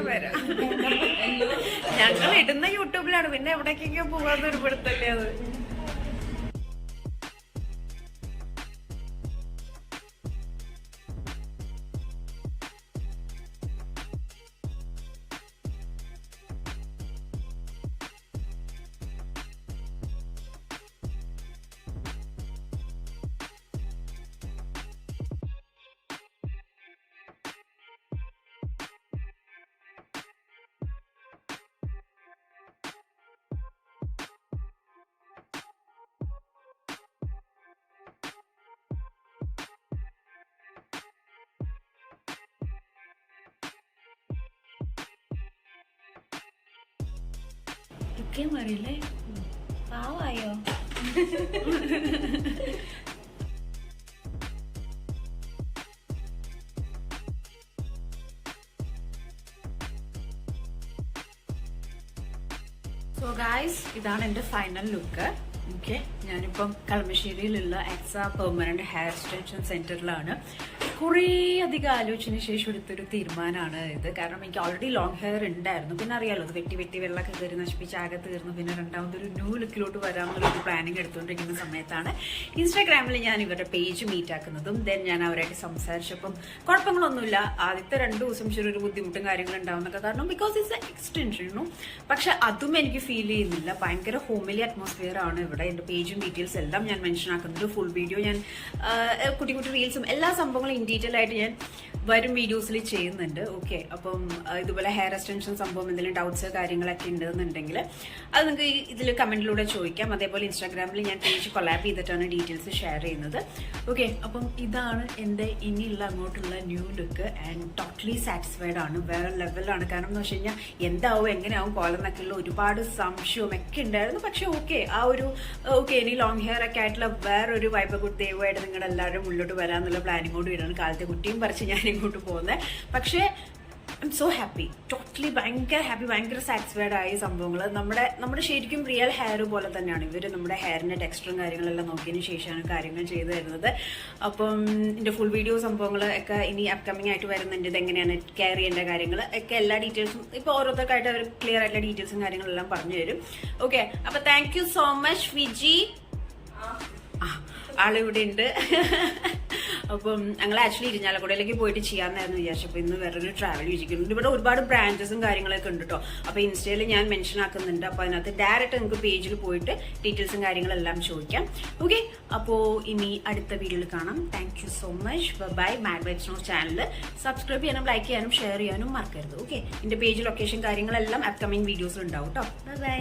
വരാം. ഞങ്ങൾ ഇടുന്ന യൂട്യൂബിലാണ്. പിന്നെ എവിടേക്കൊക്കെ പോകാതെ ഒരു പിടുത്തല്ലേ അത്. ഒക്കെ മറിയില്ലേ പാവായോ? സോ ഗായ്സ് ഇതാണ് എന്റെ ഫൈനൽ ലുക്ക് ഓക്കെ ഞാനിപ്പം കളമശ്ശേരിയിലുള്ള എക്സ പെർമനന്റ് ഹെയർ എക്സ്റ്റൻഷൻ സെന്ററിലാണ് കുറേ അധികം ആലോചന ശേഷം എടുത്തൊരു തീരുമാനമാണ് ഇത്. കാരണം എനിക്ക് ഓൾറെഡി ലോങ് ഹെയർ ഉണ്ടായിരുന്നു. പിന്നെ അറിയാലോ അത് വെട്ടി വെട്ടി വെള്ളമൊക്കെ കയറി നശിപ്പിച്ച് ആകെ തീർന്നു. പിന്നെ രണ്ടാമതൊരു ന്യൂ ലുക്കിലോട്ട് വരാമെന്നുള്ളൊരു പ്ലാനിങ് എടുത്തുകൊണ്ടിരിക്കുന്ന സമയത്താണ് ഇൻസ്റ്റാഗ്രാമിൽ ഞാൻ ഇവരുടെ പേജ് മീറ്റ് ആക്കുന്നതും ദെൻ ഞാൻ അവരായിട്ട് സംസാരിച്ചപ്പം കുഴപ്പങ്ങളൊന്നുമില്ല. ആദ്യത്തെ രണ്ട് ദിവസം ചെറിയൊരു ബുദ്ധിമുട്ടും കാര്യങ്ങളും ഉണ്ടാവുന്നൊക്കെ കാരണം ബിക്കോസ് ഇറ്റ്സ് എക്സ്റ്റൻഷൻ പക്ഷെ അതും എനിക്ക് ഫീൽ ചെയ്യുന്നില്ല. ഭയങ്കര ഹോമിലി അറ്റ്മോസ്ഫിയർ ആണ് ഇവിടെ. എന്റെ പേജും ഡീറ്റെയിൽസ് എല്ലാം ഞാൻ മെൻഷൻ ആക്കുന്നത് ഫുൾ വീഡിയോ ഞാൻ കുട്ടി കുട്ടി റീൽസും എല്ലാ സംഭവങ്ങളും ഡീറ്റെയിൽ ആയിട്ട് ഞാൻ വരും വീഡിയോസിൽ ചെയ്യുന്നുണ്ട്. ഓക്കെ അപ്പം ഇതുപോലെ ഹെയർ എക്സ്റ്റൻഷൻ സംഭവം എന്തെങ്കിലും ഡൗട്ട്സ് കാര്യങ്ങളൊക്കെ ഉണ്ടെന്നുണ്ടെങ്കിൽ അത് നിങ്ങൾക്ക് ഇതിൽ കമന്റിലൂടെ ചോദിക്കാം. അതേപോലെ ഇൻസ്റ്റാഗ്രാമിൽ ഞാൻ പേജ് കൊളാബ് ചെയ്തിട്ടാണ് ഡീറ്റെയിൽസ് ഷെയർ ചെയ്യുന്നത്. ഓക്കെ അപ്പം ഇതാണ് എന്റെ ഇനിയുള്ള അങ്ങോട്ടുള്ള new look and totally satisfied ആണ്. വേറെ ലെവലാണ് കാരണം എന്ന് വെച്ച് കഴിഞ്ഞാൽ എന്താവും എങ്ങനെയാവും കോലം എന്നൊക്കെയുള്ള ഒരുപാട് സംശയവും ഒക്കെ ഉണ്ടായിരുന്നു. പക്ഷേ ഓക്കെ ആ ഒരു ഓക്കെ ഇനി ലോങ് ഹെയർ ഒക്കെ ആയിട്ടുള്ള വേറൊരു വൈബ് കുട്ടി ദൈവമായിട്ട് നിങ്ങൾ എല്ലാവരും മുന്നോട്ട് വരാമെന്നുള്ള പ്ലാനിങ്ങോട് വീടാണ് കാലത്തെ കുട്ടിയും പറിച്ച് ഞാൻ ഇങ്ങോട്ട് പോകുന്നത് പക്ഷേ I'm so happy totally ഭയങ്കര ഹാപ്പി ഭയങ്കര സാറ്റിസ്ഫൈഡ് ആയ സംഭവങ്ങൾ നമ്മുടെ നമ്മുടെ ശരിക്കും റിയൽ ഹെയർ പോലെ തന്നെയാണ്. ഇവർ നമ്മുടെ ഹെയറിന്റെ ടെക്സ്റ്ററും കാര്യങ്ങളെല്ലാം നോക്കിയതിന് ശേഷമാണ് കാര്യങ്ങൾ ചെയ്തു തരുന്നത്. അപ്പം എന്റെ ഫുൾ വീഡിയോ സംഭവങ്ങൾ ഒക്കെ ഇനി അപ്കമിംഗ് ആയിട്ട് വരുന്നുണ്ട്. ഇതെങ്ങനെയാണ് കെയർ ചെയ്യേണ്ട കാര്യങ്ങൾ ഒക്കെ എല്ലാ ഡീറ്റെയിൽസും ഇപ്പോൾ ഓരോരുത്തർക്കായിട്ട് അവർ ക്ലിയർ ആയിട്ടുള്ള ഡീറ്റെയിൽസും കാര്യങ്ങളെല്ലാം പറഞ്ഞു തരും. ഓക്കെ അപ്പോൾ thank you so much Viji ആളിവിടെ ഉണ്ട്. അപ്പം ഞങ്ങൾ ആക്ച്വലി ഇരിഞ്ഞാലക്കുടയിലേക്ക് പോയിട്ട് ചെയ്യാമെന്നായിരുന്നു വിചാരിച്ചു അപ്പൊ ഇന്ന് വേറൊരു ട്രാവൽ വിചാരിക്കുന്നുണ്ട് ഇവിടെ ഒരുപാട് ബ്രാഞ്ചസും കാര്യങ്ങളൊക്കെ ഉണ്ട് കേട്ടോ അപ്പോൾ ഇൻസ്റ്റയിൽ ഞാൻ മെൻഷൻ ആക്കുന്നുണ്ട്. അപ്പോൾ അതിനകത്ത് ഡയറക്റ്റ് നിങ്ങൾക്ക് പേജിൽ പോയിട്ട് ഡീറ്റെയിൽസും കാര്യങ്ങളെല്ലാം ചോദിക്കാം. ഓക്കെ അപ്പോൾ ഇനി അടുത്ത വീഡിയോയിൽ കാണാം. Thank you so much bye mad vibes no channel subscribe ചെയ്യാനും ലൈക്ക് ചെയ്യാനും ഷെയർ ചെയ്യാനും മറക്കരുത്. ഓക്കെ എന്റെ പേജ് ലൊക്കേഷൻ കാര്യങ്ങളെല്ലാം അപ്കമിങ് വീഡിയോസിൽ ഉണ്ടാവും കേട്ടോ ബൈ